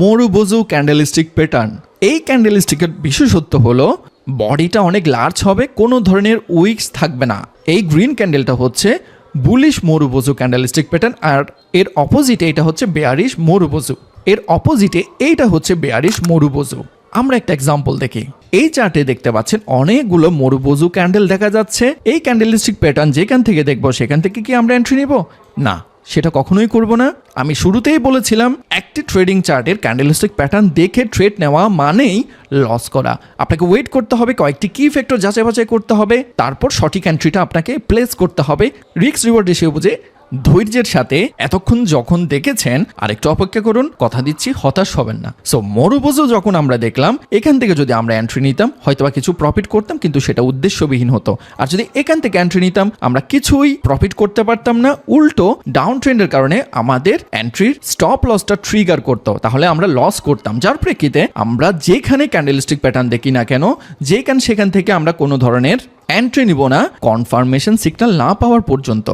মরুবজু candlestick pattern এই ক্যান্ডেলস্টিকের বিশেষত্ব হলো বডিটা অনেক লার্জ হবে, কোনো ধরনের উইক্স থাকবে না। এই গ্রিন ক্যান্ডেলটা হচ্ছে বুলিশ মরুবজু ক্যান্ডেলস্টিক প্যাটার্ন আর এর অপোজিটে এটা হচ্ছে বেয়ারিশ মরুবজু। এর অপোজিটে এইটা হচ্ছে বেয়ারিশ মরুবজু। আমরা একটা এক্সাম্পল দেখি। এই চার্টে দেখতে পাচ্ছেন অনেকগুলো মরুবজু ক্যান্ডেল দেখা যাচ্ছে। এই ক্যান্ডেলিস্টিক প্যাটার্ন যেখান থেকে দেখব, সেখান থেকে কি আমরা এন্ট্রি নিব? না। সেটা কখনোই করব না। আমি শুরুতেই বলেছিলাম, একটি ট্রেডিং চার্টের ক্যান্ডেলিস্টিক প্যাটার্ন দেখে ট্রেড নেওয়া মানেই লস করা। আপনাকে ওয়েট করতে হবে, কয়েকটি কি ফ্যাক্টর যাচাই বাছাই করতে হবে, তারপর সঠিক এন্ট্রিটা আপনাকে প্লেস করতে হবে। রিক্স রিওয়ার্ড রেশিও বুঝে ধৈর্যের সাথে এতক্ষণ যখন দেখেছেন, আরেকটু অপেক্ষা করুন, কথা দিচ্ছি, হতাশ হবেন না। সো মরুবজু যখন আমরা দেখলাম, এখান থেকে যদি আমরা এন্ট্রি নিতাম, হয়তোবা কিছু প্রফিট করতাম, কিন্তু সেটা উদ্দেশ্যবিহীন হতো। আর যদি এখান থেকে এন্ট্রি নিতাম, আমরা কিছুই প্রফিট করতে পারতাম না, উল্টো ডাউন ট্রেন্ডের কারণে আমাদের এন্ট্রির স্টপ লসটা ট্রিগার করতো। তাহলে আমরা লস করতাম। যার প্রেক্ষিতে আমরা যেখানে ক্যান্ডেলস্টিক প্যাটার্ন দেখি না কেন যেখান সেখান থেকে আমরা কোনো ধরনের এন্ট্রি নিব না কনফার্মেশন সিগন্যাল না পাওয়ার পর্যন্ত।